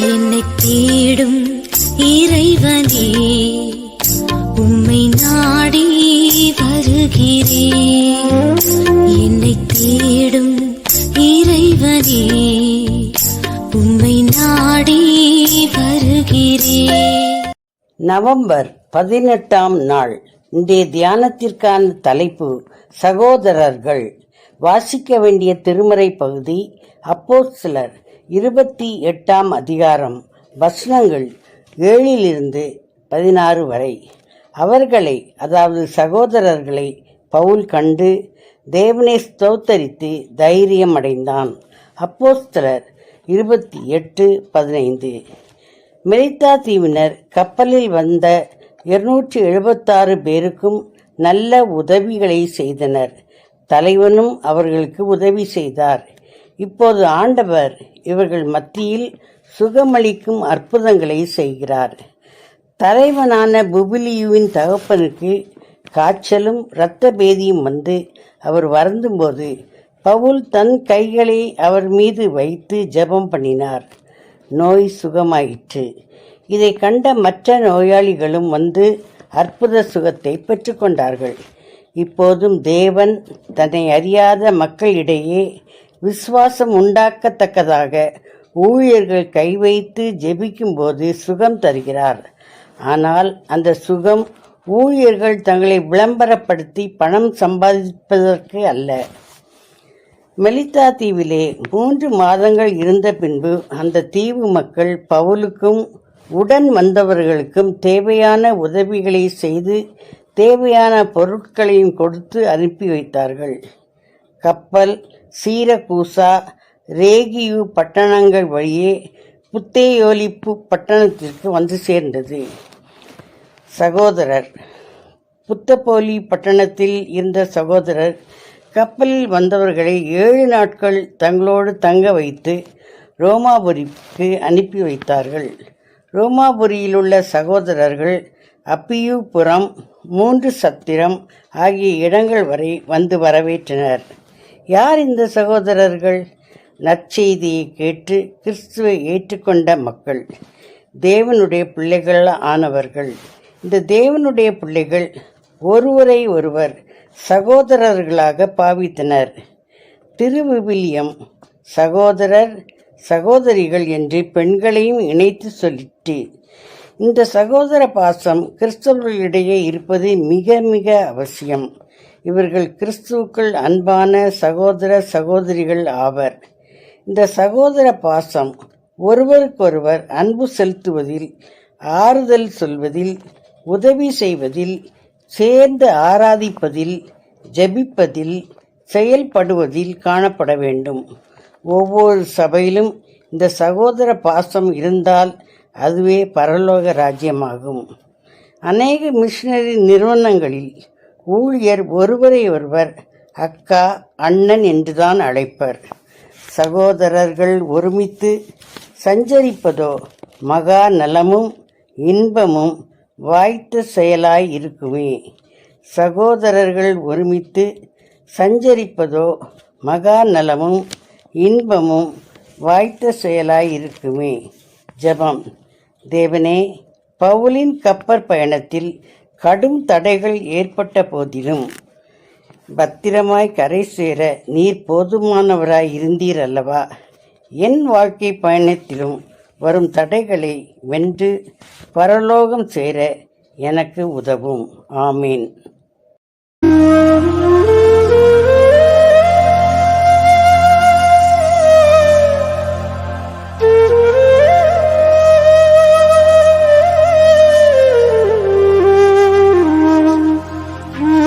என்னை தேடும் இறைவனே உம்மை நாடி வருகிறேன் என்னை தேடும் இறைவனே உம்மை நாடி வருகிறேன் நவம்பர் பதினெட்டாம் நாள். இன்றைய தியானத்திற்கான தலைப்பு சகோதரர்கள். வாசிக்க வேண்டிய திருமறை பகுதி அப்போ சிலர் இருபத்தி எட்டாம் அதிகாரம் வசனங்கள் ஏழிலிருந்து பதினாறு வரை. அவர்களை அதாவது சகோதரர்களை பவுல் கண்டு தேவனை ஸ்தோத்தரித்து தைரியம் அடைந்தான். அப்போஸ்தலர் இருபத்தி எட்டு பதினைந்து. மெரித்தா தீவினர் கப்பலில் வந்த இருநூற்றி எழுபத்தாறு பேருக்கும் நல்ல உதவிகளை செய்தனர். தலைவனும் அவர்களுக்கு உதவி செய்தார். இப்போது ஆண்டவர் இவர்கள் மத்தியில் சுகமளிக்கும் அற்புதங்களை செய்கிறார். தலைவனான புபிலியுவின் தகப்பனுக்கு காய்ச்சலும் இரத்த பேதியும் வந்து அவர் வருந்தும்போது பவுல் தன் கைகளை அவர் மீது வைத்து ஜெபம் பண்ணினார். நோய் சுகமாயிற்று. இதை கண்ட மற்ற நோயாளிகளும் வந்து அற்புத சுகத்தை பெற்றுக்கொண்டார்கள். இப்போதும் தேவன் தன்னை அறியாத மக்களிடையே விசுவாசம் உண்டாக்கத்தக்கதாக ஊழியர்கள் கை வைத்து ஜெபிக்கும்போது சுகம் தருகிறார். ஆனால் அந்த சுகம் ஊழியர்கள் தங்களை விளம்பரப்படுத்தி பணம் சம்பாதிப்பதற்கு அல்ல. மெலித்தா தீவிலே மூன்று மாதங்கள் இருந்த பின்பு அந்த தீவு மக்கள் பவுலுக்கும் உடன் வந்தவர்களுக்கும் தேவையான உதவிகளை செய்து தேவையான பொருட்களையும் கொடுத்து அனுப்பி வைத்தார்கள். கப்பல் சீரகூசா ரேகியு பட்டணங்கள் வழியே புத்தேயோலிப்பு பட்டணத்திற்கு வந்து சேர்ந்தது. சகோதரர். புத்தப்போலி பட்டணத்தில் இருந்த சகோதரர் கப்பலில் வந்தவர்களை ஏழு நாட்கள் தங்களோடு தங்க வைத்து ரோமாபுரிக்கு அனுப்பி வைத்தார்கள். ரோமாபுரியில் உள்ள சகோதரர்கள் அப்பியூபுரம் மூன்று சத்திரம் ஆகிய இடங்கள் வரை வந்து வரவேற்றனர். யார் இந்த சகோதரர்கள்? நற்செய்தியை கேட்டு கிறிஸ்துவை ஏற்றுக்கொண்ட மக்கள் தேவனுடைய பிள்ளைகள் ஆனவர்கள். இந்த தேவனுடைய பிள்ளைகள் ஒருவரை ஒருவர் சகோதரர்களாக பாவித்தனர். திருவிவிலியம் சகோதரர் சகோதரிகள் என்று பெண்களையும் இணைத்து சொல்லிட்டு இந்த சகோதர பாசம் கிறிஸ்தவர்களிடையே இருப்பது மிக மிக அவசியம். இவர்கள் கிறிஸ்துவுக்குள் அன்பான சகோதர சகோதரிகள் ஆவர். இந்த சகோதர பாசம் ஒருவருக்கொருவர் அன்பு செலுத்துவதில் ஆறுதல் சொல்வதில் உதவி செய்வதில் சேர்ந்து ஆராதிப்பதில் ஜபிப்பதில் செயல்படுவதில் காணப்பட வேண்டும். ஒவ்வொரு சபையிலும் இந்த சகோதர பாசம் இருந்தால் அதுவே பரலோக ராஜ்யமாகும். அநேக மிஷினரி நிறுவனங்களில் ஊழியர் ஒருவரை ஒருவர் அக்கா அண்ணன் என்றுதான் அழைப்பர். சகோதரர்கள் ஒருமித்து சஞ்சரிப்பதோ மகா நலமும் இன்பமும் வாய்த்த செயலாய் இருக்குமே. சகோதரர்கள் ஒருமித்து சஞ்சரிப்பதோ மகா நலமும் இன்பமும் வாய்த்த செயலாய் இருக்குமே. ஜெபம். தேவனே பவுலின் கப்பற் பயணத்தில் கடும் தடைகள் ஏற்பட்ட போதிலும் பத்திரமாய் கரை சேர நீர் போதுமானவராய் இருந்தீர் அல்லவா? என் வாழ்க்கை பயணத்திலும் வரும் தடைகளை வென்று பரலோகம் சேர எனக்கு உதவும். ஆமீன்.